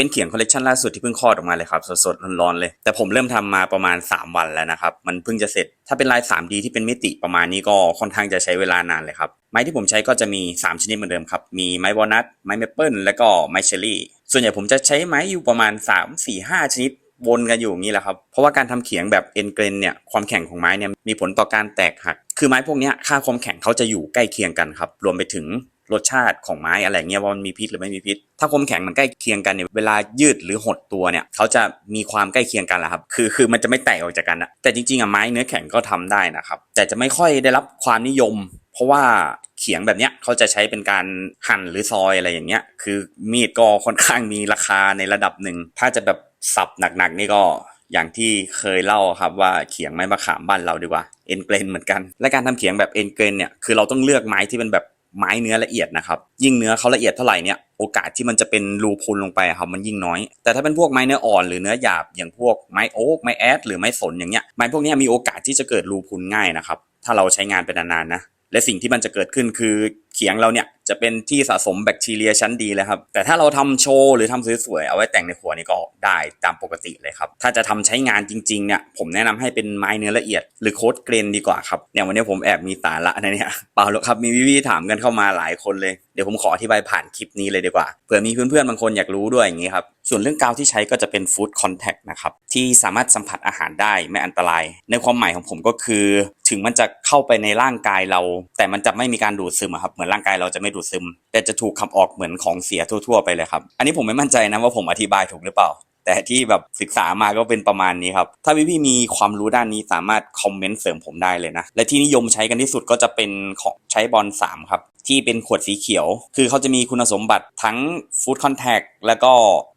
เป็นเขียงคอลเลกชันล่าสุดที่เพิ่งคลอดออกมาเลยครับสดๆร้อนๆเลย แต่ผมเริ่มทำมาประมาณ 3 วันแล้วนะครับ มันเพิ่งจะเสร็จ ถ้าเป็นลาย 3D ที่เป็นมิติประมาณนี้ก็ค่อนข้างจะใช้เวลานานเลยครับไม้ที่ผมใช้ก็จะมี 3 ชนิดเหมือนเดิมครับ มีไม้วอลนัทไม้เมเปิลและก็ไม้เชอรี่ ส่วนใหญ่ผมจะใช้ไม้อยู่ประมาณ 3 4 5 ชนิดวนกันอยู่อย่างนี้แหละครับ เพราะว่าการทำเขียงแบบเอ็นเกรนเนี่ยความแข็งของไม้เนี่ยมีผลต่อการแตกหัก คือไม้พวกนี้ค่าความแข็งเขาจะอยู่ใกล้เคียงกันครับ รวมไปถึง รสชาติของไม้อะไรเงี้ยว่ามันมีพิษหรือไม่มีพิษ ถ้าคมแข็งมันใกล้เคียงกันเนี่ยเวลายืดหรือหดตัวเนี่ยเขาจะมีความใกล้เคียงกันแหละครับคือคือมันจะไม่แตกออกจากกันอะแต่จริงๆอะไม้เนื้อแข็งก็ทำได้นะครับแต่จะไม่ค่อยได้รับความนิยม เพราะว่าเขียงแบบเนี้ยเขาจะใช้เป็นการหั่นหรือซอยอะไรอย่างเงี้ยคือมีดก็ค่อนข้างมีราคาในระดับหนึ่งถ้าจะแบบสับหนักๆนี่ก็อย่างที่เคยเล่าครับว่าเขียงไม้มะขามบ้านเราดีกว่าเอ็นเกรนเหมือนกัน และการทำเขียงแบบเอ็นเกรนเนี่ยคือเราต้องเลือกไม้ที่เป็นแบบ ไม้เนื้อละเอียดนะครับ ยิ่งเนื้อเขาละเอียดเท่าไหร่เนี่ยโอกาสที่มันจะเป็นรูพุนลงไปอะครับมันยิ่งน้อย แต่ถ้าเป็นพวกไม้เนื้ออ่อนหรือเนื้อหยาบอย่างพวกไม้โอ๊กไม้แอดหรือไม้สนอย่างเงี้ยไม้พวกนี้มีโอกาสที่จะเกิดรูพุนง่ายนะครับถ้าเราใช้งานเป็นนานๆนะและสิ่งที่มันจะเกิดขึ้นคือ เขียงเราเนี่ยจะเป็นที่สะสมแบคทีเรียชั้นดีเลยครับ แต่ถ้าเราทำโชว์หรือทำสวยๆเอาไว้แต่งในครัวนี่ก็ได้ตามปกติเลยครับ ถ้าจะทำใช้งานจริงๆเนี่ยผมแนะนำให้เป็นไม้เนื้อละเอียด หรือโคดเกรนดีกว่าครับเนี่ยวันนี้ผมแอบมีสาระนะเนี่ยเปล่าหรอกครับมีพี่ๆถามกันเข้ามาหลายคนเลยเดี๋ยวผมขออธิบายผ่านคลิปนี้เลยดีกว่าเผื่อมีเพื่อนๆบางคนอยากรู้ด้วยอย่างนี้ครับส่วนเรื่องกาวที่ใช้ก็จะเป็นฟู้ดคอนแทคนะครับที่สามารถสัมผัสอาหารได้ไม่อันตราย ในความหมายของผมก็คือ ถึงมันจะเข้าไปในร่างกายเรา แต่มันจะไม่มีการดูดซึมครับเหมือนร่างกายเราจะไม่ดูดซึม แต่จะถูกขับออกเหมือนของเสียทั่ว ๆ ไปเลยครับ อันนี้ผมไม่มั่นใจนะว่าผมอธิบายถูกหรือเปล่า แต่ที่แบบศึกษามาก็เป็นประมาณนี้ครับ ถ้าพี่ๆมีความรู้ด้านนี้สามารถคอมเมนต์เสริมผมได้เลยนะ และที่นิยมใช้กันที่สุดก็จะเป็นของใช้บอล3ครับที่เป็นขวดสีเขียว คือเขาจะมีคุณสมบัติทั้งฟู้ดคอนแทคแล้วก็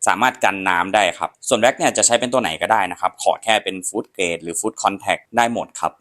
สามารถกันน้ำได้ครับ ส่วนแว็กเนี่ยจะใช้เป็นตัวไหนก็ได้นะครับ ขอแค่เป็นฟู้ดเกรดหรือฟู้ดคอนแทคได้หมดครับ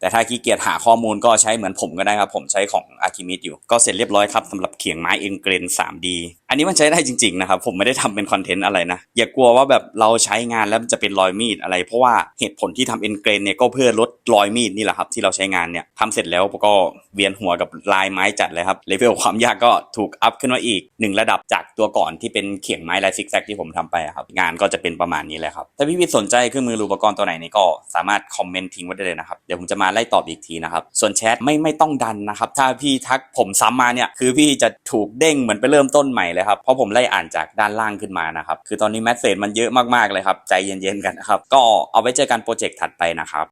แต่ถ้าขี้เกียจหาข้อมูลก็ใช้เหมือนผมก็ได้ครับ ผมใช้ของอาร์คิมิดอยู่ ก็เสร็จเรียบร้อยครับสำหรับเขียงไม้เอ็นเกรน 3D อันนี้มันใช้ได้จริงๆนะครับ ผมไม่ได้ทำเป็นคอนเทนต์อะไรนะ อย่ากลัวว่าแบบเราใช้งานแล้วจะเป็นรอยมีดอะไร เพราะว่าเหตุผลที่ทำเอ็นเกรนเนี่ยก็เพื่อลดรอยมีดนี่แหละครับที่เราใช้งานเนี่ยทำเสร็จแล้วก็เวียนหัวกับลายไม้จัดเลยครับเลเวลความยากก็ถูกอัพขึ้นมาอีกหนึ่งระดับจากตัวก่อนที่เป็นเขียงไม้ลายซิกแซกที่ผมทำไปครับงานก็จะเป็นประมาณนี้เลยครับถ้าพี่ๆสนใจเครื่องมือรืออุปกรณ์ตัวไหนนี่ก็สามารถคอมเมนต์ทิ้งไว้ได้เลยนะครับเดี๋ยวผมจะมาไล่ตอบอีกทีนะครับ ส่วนแชทไม่ไม่ต้องดันนะครับ ถ้าพี่ทักผมซ้ำมาเนี่ยคือพี่จะถูกเด้งเหมือนไปเริ่มต้นใหม่เลยครับ เพราะผมไล่อ่านจากด้านล่างขึ้นมานะครับ คือตอนนี้แมสเซจมันเยอะมากๆเลยครับ ใจเย็นๆกันนะครับ ก็เอาไว้เจอกันโปรเจกต์ถัดไปนะครับ